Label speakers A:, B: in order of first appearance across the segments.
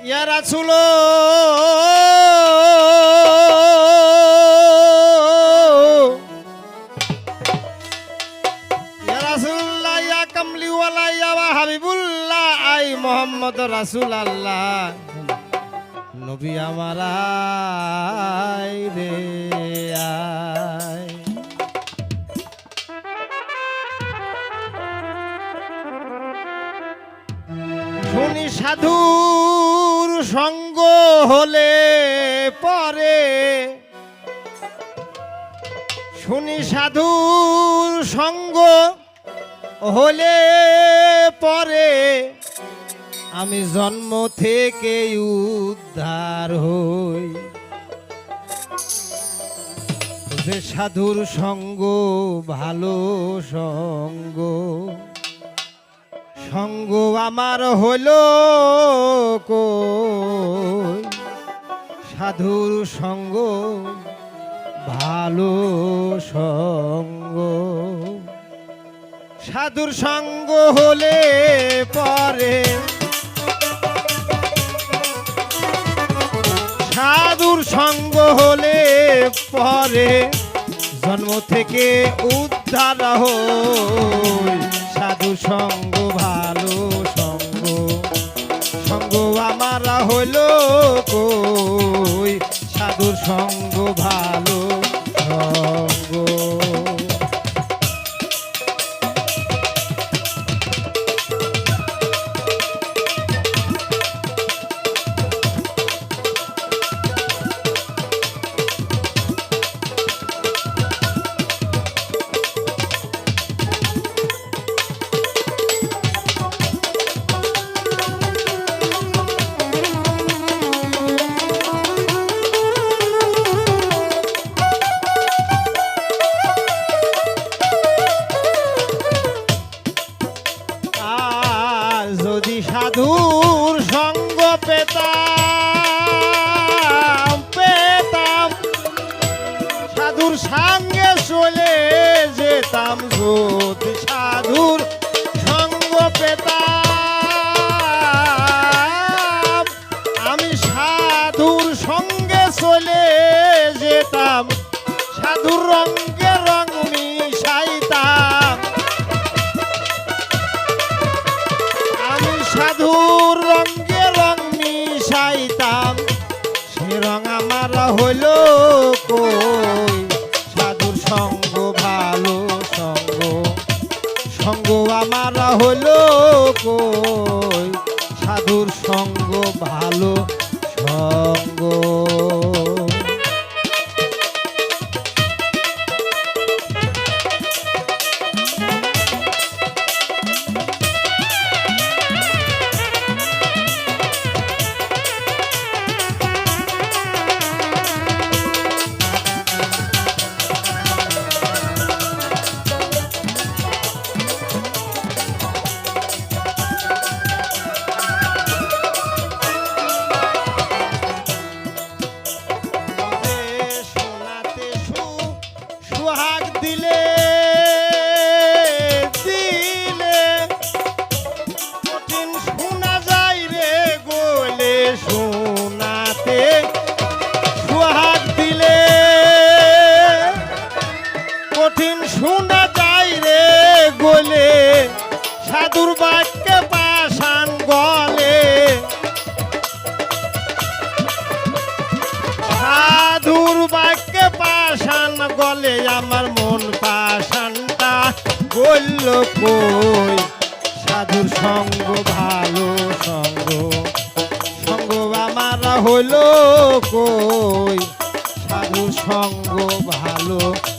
A: ইয়া রাসূল মোহাম্মদ রাসূল আল্লাহ নবী আমার রে শুনি সঙ্গ হলে পরে। শুনি সাধুর সঙ্গ হলে পরে। আমি জন্ম থেকে উদ্ধার হই। যে সাধুর সঙ্গ, ভালো সঙ্গ। সঙ্গ আমার হলো কই? সাধুর সঙ্গ, ভালো সঙ্গ। সাধুর সঙ্গ হলে পরে সাধুর সঙ্গ হলে পরে জন্ম থেকে উদ্ধার হই সাধু সঙ্গ সাধুর রঙ্গে রং আমি সাধুর রঙ্গে রং মিশাইতাম সে আমার হইল কই? সাধুর সঙ্গ ভালো সঙ্গ সঙ্গ আমার হইল কই? সাধুর সঙ্গ ভালো বাক্যে পাশান গলে আমার মন পাশানটা বলল, কই? সাধুর সঙ্গ, ভালো সঙ্গ। সঙ্গ আমার হইল কই? সাধুর সঙ্গ, ভালো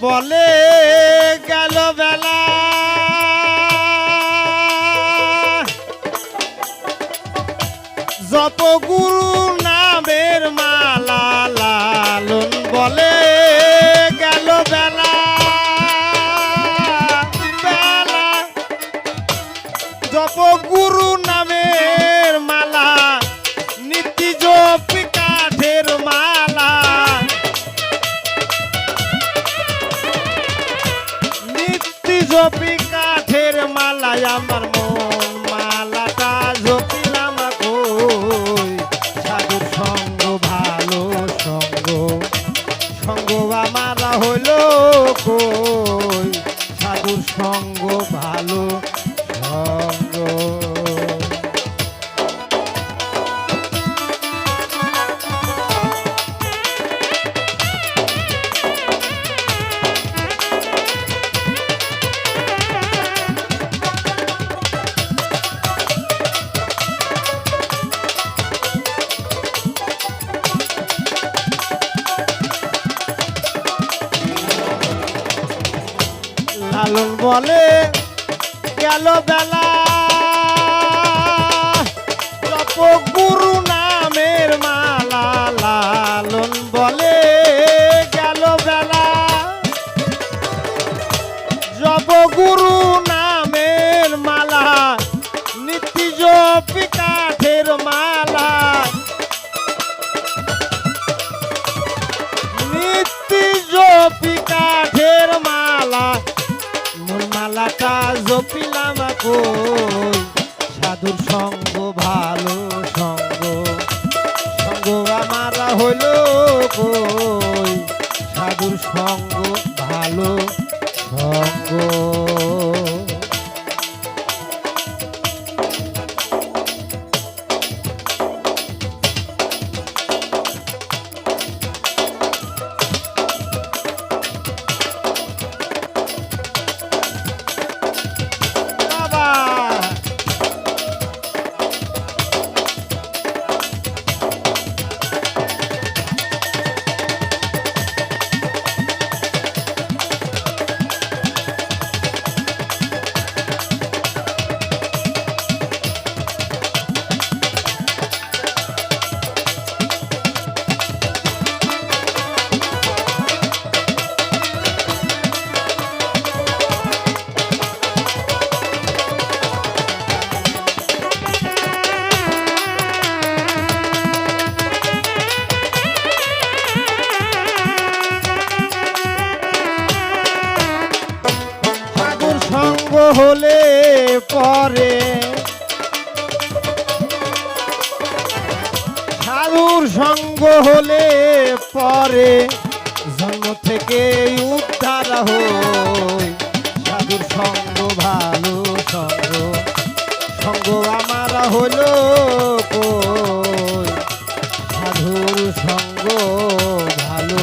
A: বলে গেল বেলা। যত গুরু আমার মন বলে গেল বেলা। গুরুন গুরু কই সাধুর সঙ্গ ভালো সঙ্গ। সঙ্গ আমার হইল কই? সাধুর সঙ্গ ভালো সঙ্গ। হলে পরে সাধুর সঙ্গ হলে পরে জন্ম থেকে উদ্ধার হই। সঙ্গ, ভালো সঙ্গ সঙ্গ আমার হলো সাধুর সঙ্গ, ভালো